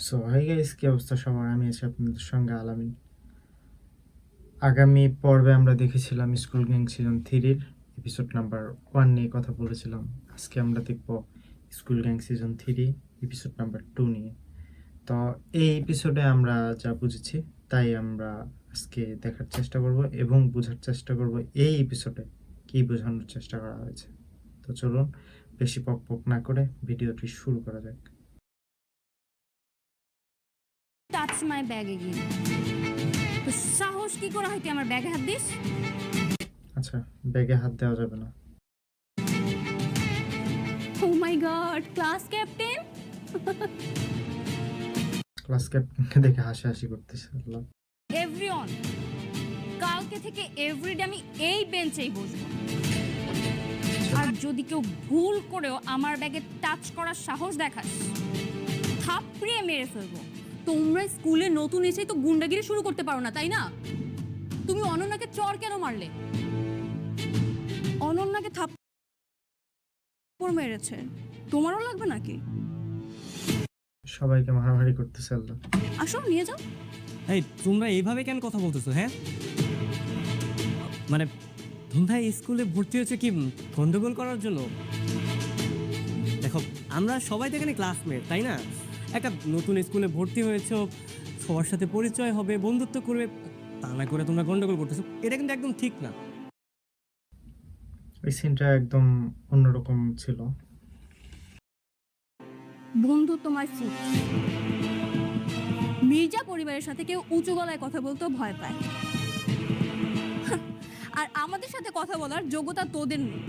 So hi guys কি অবস্থা সবার? আমি আছি আপনাদের সঙ্গে আলামিন। আগামী পর্বে আমরা দেখেছিলাম স্কুল গ্যাং সিজন থ্রির এপিসোড নাম্বার ওয়ান নিয়ে কথা বলেছিলাম। আজকে আমরা দেখব school gang season three episode number two নিয়ে। তো, এই এপিসোডে আমরা যা বুঝেছি, তাই আমরা আজকে দেখার চেষ্টা করব এবং বোঝার চেষ্টা করব এই এপিসোডে কী বোঝানোর চেষ্টা করা হয়েছে। তো চলুন, বেশি পক পক না করে ভিডিওটি শুরু করা যাক। টাচ মাই ব্যাগ এগিয়ে তো সাহস কি করে হয় তুই আমার ব্যাগে হাত দিস? আচ্ছা ব্যাগে হাত দেওয়া যাবে না। ও my god class captain class ক্যাপ্টেনকে দেখে হাসাহাসি করতেছে আল্লাহ। এভরিওয়ান কালকে থেকে এভরিডে আমি এই বেঞ্চেই বসবো। আর যদি কেউ ভুল করেও আমার ব্যাগে টাচ করার সাহস দেখাস থাপড়িয়ে মেরে ফেলব। তোমরা স্কুলে নতুন এসেই তো গুন্ডাগিরি শুরু করতে পারো না তাই না? তুমি অনন্যাকে চর কেন মারলে? অনন্যাকে থাপ্পড় মেরেছে। তোমারও লাগবে নাকি? সবাইকে মারামারি করতেছে আল্লাহ। আসো নিয়ে যাও। এই তোমরা এইভাবে কেন কথা বলতেছো হ্যাঁ? মানে তোমরা স্কুলে ভর্তি হয়েছে কি গন্ডগোল করার জন্য? দেখো আমরা সবাই তো এখানে ক্লাসমেট তাই না? একটা নতুন স্কুলে ভর্তি হয়েছ সবার সাথে পরিচয় হবে বন্ধুত্ব করবে তা না করে তোমরা গন্ডগোল করতেছো এটা কিন্তু একদম ঠিক না। ওই সিনটা একদম অন্যরকম ছিল। বন্ধু তোমার ফুট মির্জা পরিবারের সাথে কেউ উঁচু গলায় কথা বলতেও ভয় পায়। আর আমাদের সাথে কথা বলার যোগ্যতা তোদের নেই।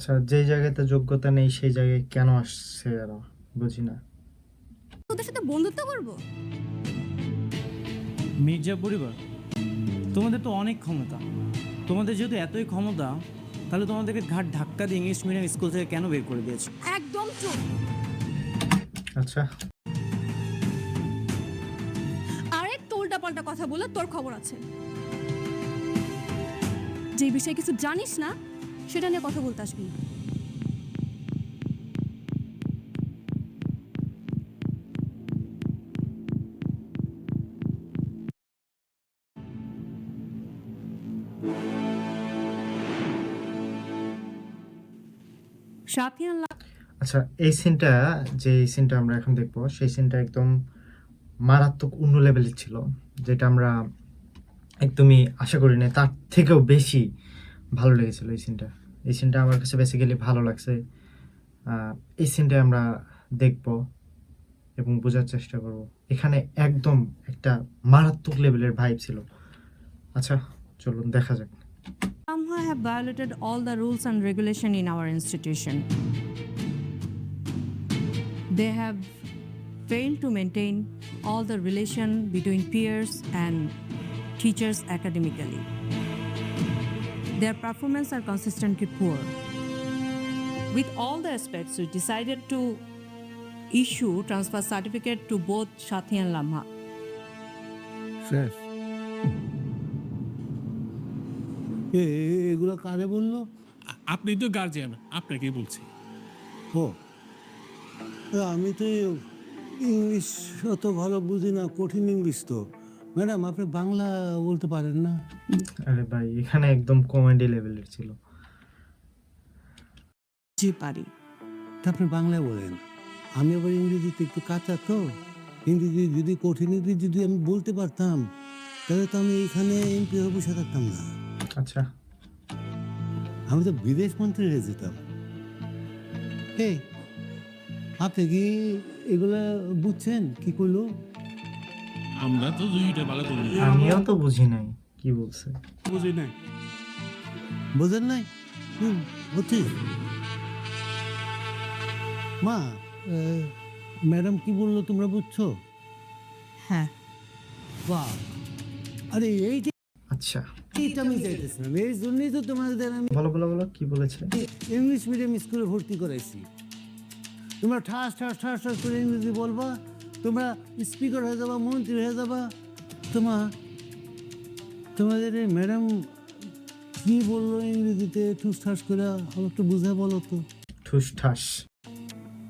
আচ্ছা যে জায়গাতে যোগ্যতা নেই সেই জায়গায় কেন আসছে এরা? বুঝি না। তোদের সাথে বন্ধুত্ব করব? মির্জা পরিবার তোমাদের তো অনেক ক্ষমতা। তোমাদের যদি এতই ক্ষমতা তাহলে তোমাদেরকে ঘাট ধাক্কা দিয়ে ইংলিশ মিডিয়াম স্কুল থেকে কেন বের করে দিয়েছে? একদম চুপ। আচ্ছা। আরেক উল্টা পাল্টা কথা বলে তোর খবর আছে। যে বিষয়ে কিছু জানিস না সেটা নিয়ে কথা বলতে আসবি। আচ্ছা এই সিনটা যে এই সিনটা আমরা এখন দেখব, সেই সিনটা একদম মারাত্মক অন্য লেভেলের ছিল, যেটা আমরা একদমই আশা করি না তার থেকেও বেশি ভালো লেগেছিল এই সিনটা এই সিনটা আমার কাছে বেসিক্যালি ভালো লাগছে এই সিনটা আমরা দেখব এবং বোঝার চেষ্টা করব এখানে একদম একটা মারাত্মক লেভেলের ভাইব ছিল আচ্ছা চলুন দেখা যাক somehow have violated all the rules and regulation in our institution. They have failed to maintain all the relation between peers and teachers academically. Their performance are consistently poor. With all the aspects, we decided to issue transfer certificate to both Shathi and Lamha. শেষ এ এ- এগুলো কারে বলল আ- আপনি তো guardian আপনাকেই বলছি ও এ, আমি তো ইংলিশ অত ভালো বুঝি না কঠিন ইংলিশ তো ম্যাডাম আপনি বাংলা বলতে পারেন না। আরে ভাই এখানে একদম কমেডি লেভেলের ছিল। যে পারি। তা আপনি বাংলায় বলেন। আমি আবার ইংরেজিতে একটু কাঁচা তো। ইংরেজি যদি কঠিন ইংরেজি যদি আমি বলতে পারতাম তাহলে তো আমি এখানে এমপি হয়ে বসে থাকতাম না। আচ্ছা। আমি তো বিদেশ মন্ত্রী হয়ে যেতাম। এই আপনি কি এগুলা বুঝছেন? কি করল আমরা তো দুইটা ভালো করি। আমিও তো বুঝি নাই কি বলছে? বুঝি নাই। বোঝেন নাই? হুম বুঝছি। মা ম্যাডাম কি বলল তোমরা বুঝছ? হ্যাঁ। বাহ। আরে এই যে আচ্ছা। এইটা আমি চাইতেছিলাম এই জন্যই তো তোমাদের আমি বলো বলো বলো কি বলেছে ইংলিশ মিডিয়াম স্কুলে ভর্তি করাইছি। তোমরা ঠাস ঠাস ঠাস ঠাস করে ইংরেজি বলবা তোমরা স্পিকার হয়ে যাবা মন্ত্রী হয়ে যাবা। তোমার তোমাদের এই ম্যাডাম কি বলল ইংরেজিতে? ঠুস ঠাস করে আমার একটু বুঝে বলো তো। ঠুস ঠাস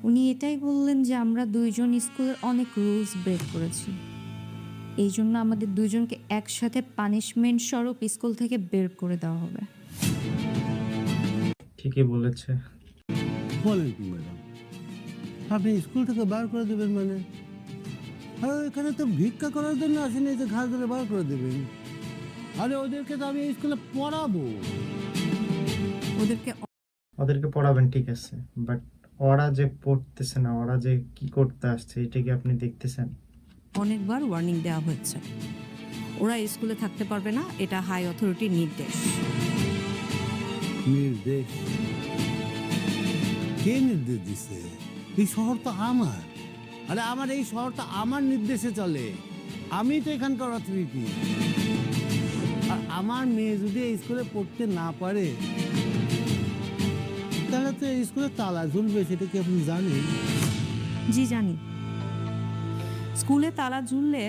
উনি এটাই বললেন যে আমরা দুইজন স্কুলের অনেক রুলস ব্রেক করেছি। এই জন্য আমাদের দুজনকে একসাথে পানিশমেন্ট স্বরূপ স্কুল থেকে বের করে দেওয়া হবে। ঠিকই বলেছে। বলেন কি ম্যাডাম আপনি স্কুল থেকে বার করে দেবেন মানে? আরে এখানে তো ভিক্ষা করার জন্য আসেনি যে ঘাস ধরে বার করে দেবেন। আরে ওদেরকে তো আমি স্কুলে পড়াবো। ওদেরকে ওদেরকে পড়াবেন ঠিক আছে। বাট ওরা যে পড়তেছে না ওরা যে কি করতে আসছে এটা কি আপনি দেখতেছেন? অনেকবার ওয়ার্নিং দেওয়া হচ্ছে ওরা স্কুলে থাকতে পারবে না এটা হাই অথরিটির নির্দেশ। নির্দেশ? কে নির্দেশ দিছে? এই শহর তো আমার। আরে আমার এই শহরটা আমার নির্দেশে চলে। আমি তো এখানকার অথরিটি আর আমার মেয়ে যদি এই স্কুলে পড়তে না পারে তাহলে তো এই স্কুলে তালা ঝুলবে সেটা কি আপনি জানেন? জি জানি। স্কুলে তালা ঝুললে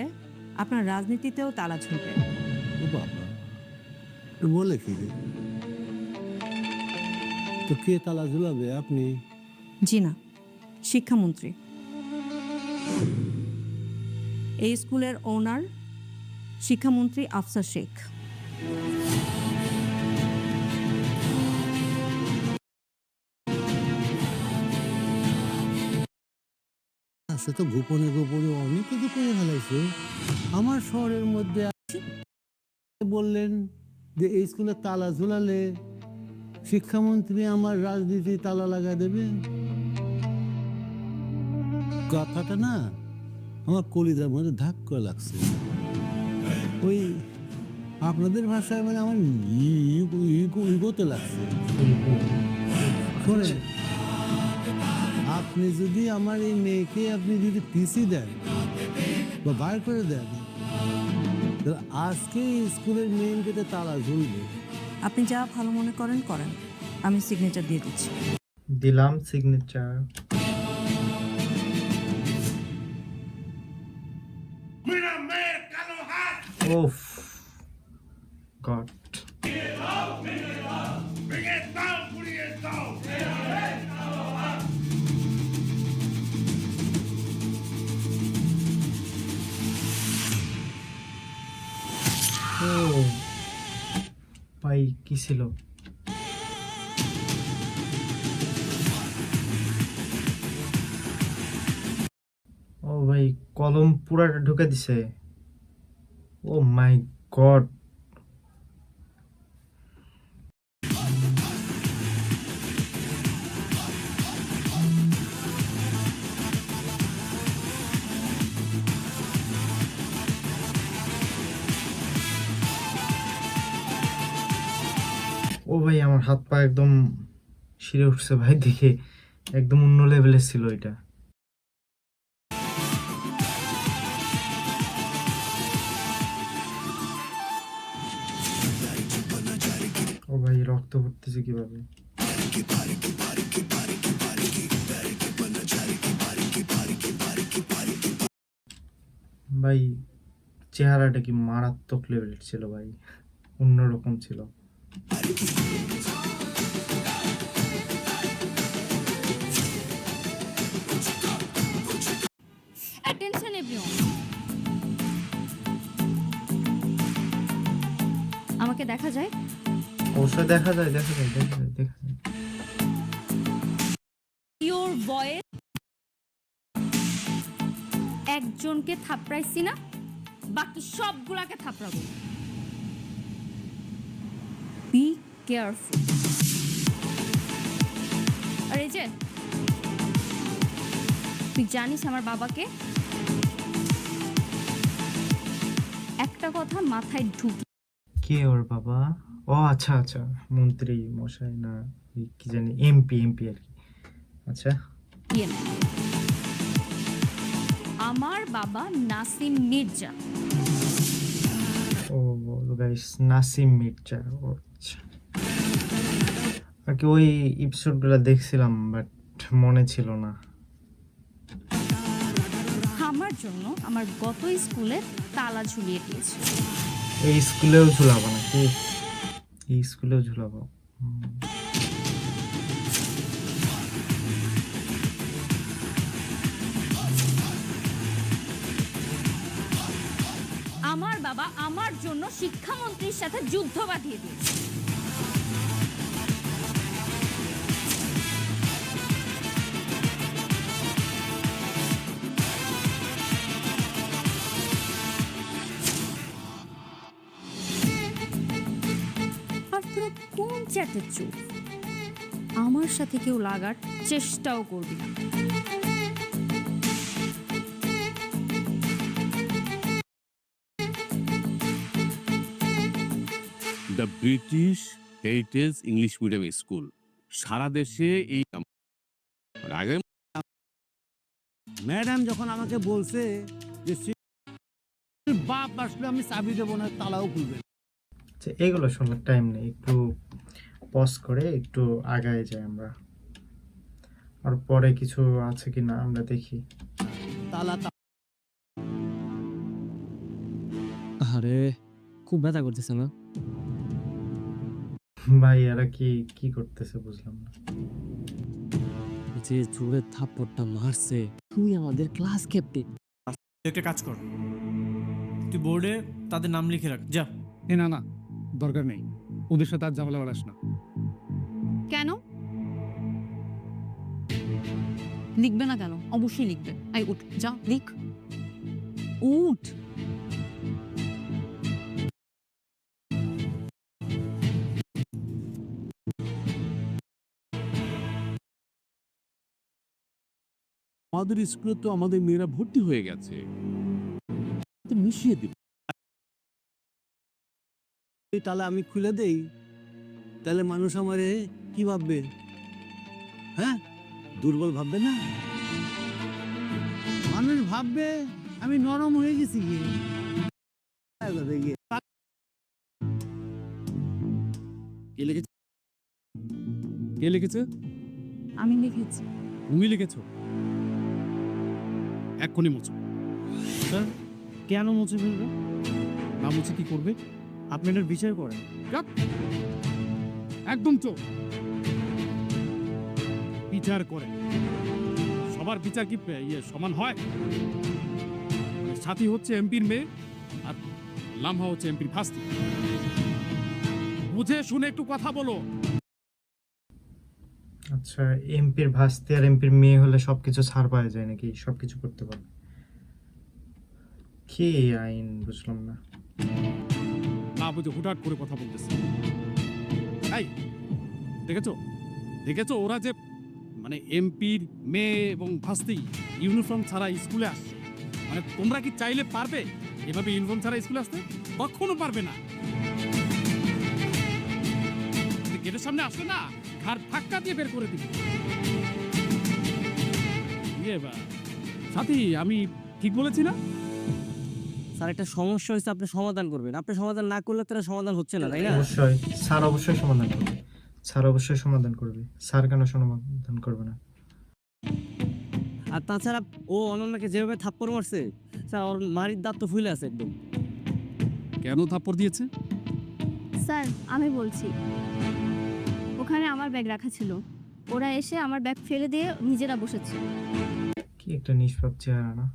আপনার রাজনীতিতেও তালা ঝুলবে। ও বাবা। বলে কি? রে? তো কে তালা ঝুলাবে আপনি? জি না শিক্ষামন্ত্রী। এই স্কুলের ওনার শিক্ষামন্ত্রী আফসার শেখ। সে তো গোপনে গোপনে অনেক কিছু করে ফেলাইছে। আমার শহরের মধ্যে। বললেন যে এই স্কুলে তালা ঝুলালে শিক্ষামন্ত্রী আমার রাজনীতি তালা লাগা দেবে। কথাটা না আমার কলিজার মধ্যে ধাক্কা লাগছে। ওই আপনাদের ভাষায় মানে আমার ইগোতে লাগছে। শোনেন আপনি যদি আমার এই মেয়েকে আপনি যদি পিসি দেন বা বার করে দেন তাহলে আজকে স্কুলের মেন গেটে তালা ঝুলবে। আপনি যা ভালো মনে করেন করেন। আমি সিগনেচার দিয়ে দিচ্ছি। দিলাম সিগনেচার ওফ গড ও ভাই কি ছিল? ও ভাই কলম পুরাটা ঢুকে দিছে। ও মাই গড ও ভাই, আমার হাত পা একদম শিরে উঠছে ভাই, দেখে একদম অন্য লেভেলের ছিল এটা। রক্ত পড়তেছে কীভাবে? ভাই, চেহারাটা কি মারাত্মক লেভেলের ছিল ভাই? অন্যরকম ছিল। আমাকে দেখা যায় অবশ্যই দেখা যায় দেখা যায় দেখা যায় দেখা যায়। ইওর ভয়েস একজনকে থাপড়াইছি না বাকি সবগুলাকে থাপড়াবো। বি কেয়ারফুল আর এই যে তুই জানিস আমার বাবাকে? একটা কথা মাথায় ঢুকি কে ওর বাবা? ও আচ্ছা আচ্ছা। মন্ত্রী মশাই না কি জানি এমপি এমপি আর কি। আচ্ছা। দিয়ে আমার বাবা নাসিম মির্জা। ও গাইস নাসিম মির্জা ও আচ্ছা। আর কি ওই এপিসোডগুলো দেখছিলাম বাট মনে ছিল না। আমার জন্য আমার গত স্কুলে তালা ঝুলিয়ে দিয়েছে। এই স্কুলেও ঝুলাবো নাকি? এই স্কুলেও ঝুলাবো। আমার বাবা আমার জন্য শিক্ষামন্ত্রীর সাথে যুদ্ধ বাঁধিয়ে দিয়েছে। তোরা কোন চ্যাটের চোখ? আমার সাথে কেউ লাগার চেষ্টাও করবি না। The British heritage English medium school সারা দেশে এই আগে ম্যাডাম যখন আমাকে বলছে যে বাপ আসলে আমি চাবি দেবো না তালাও খুলবে। যে এগুলো শোনার টাইম নেই একটু পজ করে একটু আগায় যাই আমরা। আর পরে কিছু আছে কি না আমরা দেখি। আরে খুব ব্যথা করতেছে না? ভাই এরা কি কি করতেছে বুঝলাম না। যে জোরে থাপ্পড়টা মারছে। তুই আমাদের ক্লাস ক্যাপ্টেন একটা কাজ কর। তুই বোর্ডে তাদের নাম লিখে রাখ। যা। এ না না। দরকার নেই। ওদের সাথে আর ঝামেলা বাড়াস না। কেন? লিখবে না কেন? অবশ্যই লিখবে। আই উঠ যা লিখ। উঠ। আমাদের স্কুলে তো আমাদের মেয়েরা ভর্তি হয়ে গেছে। মিশিয়ে দিব। এই তালা আমি খুলে দেই তাহলে মানুষ আমারে কি ভাববে? হ্যাঁ? দুর্বল ভাববে না? মানুষ ভাববে আমি নরম হয়ে গেছি গিয়ে। গিয়ে কে লিখেছে? কে লিখেছে? আমি লিখেছি। তুমি লিখেছো? এক্ষুনি মুছো। স্যার কেন মুছে ফেলব? না মুছে কি করবে? আপনি এটার বিচার করেন। একদম চোখ। বিচার করে সবার বিচার কি পে- ইয়ে সমান হয়? সাথী হচ্ছে এমপির মেয়ে আর লামহা হচ্ছে এমপির ফাস্তি বুঝে শুনে একটু কথা বলো। আচ্ছা এমপির ভাস্তি আর এমপির মেয়ে হলে সবকিছু ছাড় পাওয়া যায় নাকি? সবকিছু করতে পারবে। কি আইন বুঝলাম না। না বুঝে হুটহাট করে কথা বলতেছে। এই, দেখেছ? দেখেছ ওরা যে মানে এমপির মেয়ে এবং ভাস্তি ইউনিফর্ম ছাড়া স্কুলে আসছে? মানে তোমরা কি চাইলে পারবে এভাবে ইউনিফর্ম ছাড়া স্কুলে আসতে? কখনো পারবে না। গেটের সামনে আসলে না ঘাড় ধাক্কা দিয়ে বের করে দিবে। ইয়ে সাথী, আমি ঠিক বলেছি না? স্যার একটা সমস্যা হয়েছে আপনি সমাধান করবেন। আপনি সমাধান না করলে তো এটা সমাধান হচ্ছে না তাই না? অবশ্যই। স্যার অবশ্যই সমাধান করবে। স্যার অবশ্যই সমাধান করবে। স্যার কেন সমাধান করবে না? আর তাছাড়া ও অনন্যাকে যেভাবে থাপ্পড় মারছে স্যার ওর মারির দাঁত তো ফুলে আছে একদম। কেন থাপ্পড় দিয়েছে? স্যার আমি বলছি। ওখানে আমার ব্যাগ রাখা ছিল। ওরা এসে আমার ব্যাগ ফেলে দিয়ে নিজেরা বসেছে। কি একটা নিষ্পাপ চেহারা না?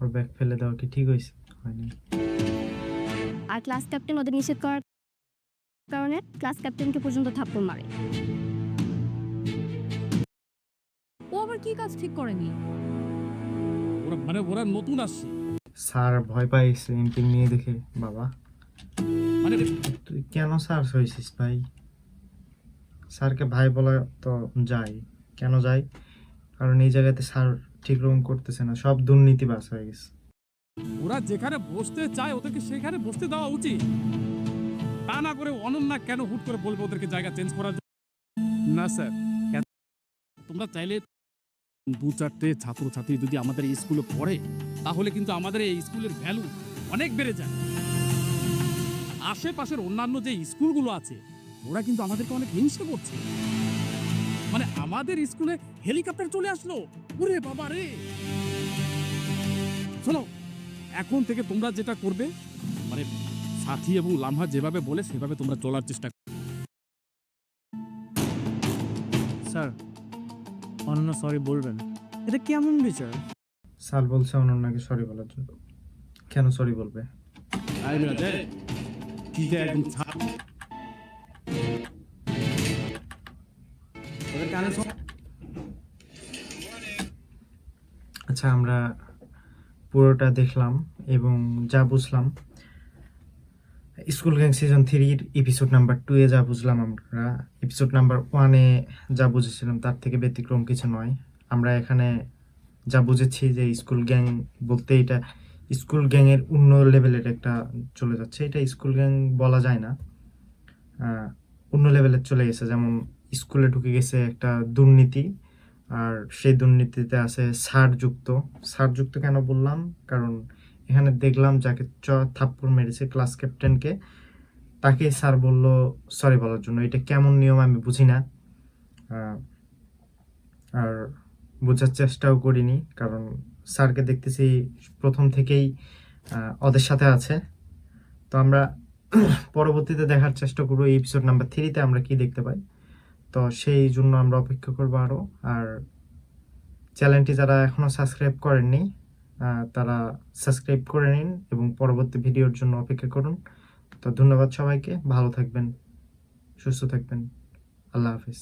ওর ব্যাগ ফেলে দেওয়া কি ঠিক হয়েছে? হয়নি। আর ক্লাস ক্যাপ্টেন ওদের নিষেধ করার কারণে ক্লাস ক্যাপ্টেনকে পর্যন্ত থাপ্পড় মারে। ও আবার কি কাজ ঠিক করেনি? ওরা মানে ওরা নতুন আসছে। স্যার ভয় পাইছে এমপির মেয়ে দেখে বাবা। মানে তুই কেন স্যার হয়েছিস ভাই? স্যারকে ভাই বলা তো যায়। কেন যায়? কারণ এই জায়গাতে স্যার ঠিক রকম করতেছে না সব দুর্নীতিবাস হয়ে গেছে। ওরা যেখানে বসতে চায়, ওদেরকে সেখানে বসতে দেওয়া উচিত। তা না করে অনন্যা কেন হুট করে বলবে ওদেরকে জায়গা চেঞ্জ করার? না, স্যার। তোমরা চাইলে দু চারটে ছাত্রছাত্রী যদি আমাদের এই স্কুলে পড়ে, তাহলে কিন্তু আমাদের এই স্কুলের ভ্যালু অনেক বেড়ে যায়। আশেপাশের অন্যান্য যে স্কুলগুলো আছে, ওরা কিন্তু আমাদেরকে অনেক হিংসা করছে। মানে আমাদের স্কুলে হেলিকপ্টার চলে আসলো। ওরে বাবা রে শোনো এখন থেকে তোমরা যেটা করবে মানে সাথী এবং লামহা যেভাবে বলে সেভাবে তোমরা চলার চেষ্টা করবে। স্যার অনন্য সরি বলবেন। এটা কেমন বিচার? স্যার বলছে অনন্যাকে সরি বলার জন্য। কেন সরি বলবে? আই একদম ওদের কানে আচ্ছা আমরা পুরোটা দেখলাম এবং যা বুঝলাম, স্কুল গ্যাং সিজন থ্রির এপিসোড নাম্বার টু এ যা বুঝলাম আমরা এপিসোড নাম্বার ওয়ানে যা বুঝেছিলাম তার থেকে ব্যতিক্রম কিছু নয়। আমরা এখানে যা বুঝেছি যে স্কুল গ্যাং বলতে এটা স্কুল গ্যাংয়ের অন্য লেভেলের একটা চলে যাচ্ছে। এটা স্কুল গ্যাং বলা যায় না। অন্য লেভেলের চলে গেছে। যেমন স্কুলে ঢুকে গেছে একটা দুর্নীতি আর সেই দুর্নীতিতে আছে সারযুক্ত। সারযুক্ত কেন বললাম? কারণ এখানে দেখলাম যাকে চ থাপ্পড় মেরেছে ক্লাস ক্যাপ্টেনকে তাকে স্যার বলল, সরি বলার জন্য। এটা কেমন নিয়ম আমি বুঝি না। আর বোঝার চেষ্টাও করিনি, কারণ স্যারকে দেখতেছি প্রথম থেকেই ওদের সাথে আছে। তো আমরা পরবর্তীতে দেখার চেষ্টা করব এপিসোড নাম্বার থ্রিতে আমরা কি দেখতে পাই। তো সেই জন্য আমরা অপেক্ষা করব আরও আর চ্যানেলটি যারা এখনও সাবস্ক্রাইব করেননি তারা সাবস্ক্রাইব করে নিন এবং পরবর্তী ভিডিওর জন্য অপেক্ষা করুন। তো ধন্যবাদ সবাইকে, ভালো থাকবেন, সুস্থ থাকবেন। আল্লাহ হাফিজ।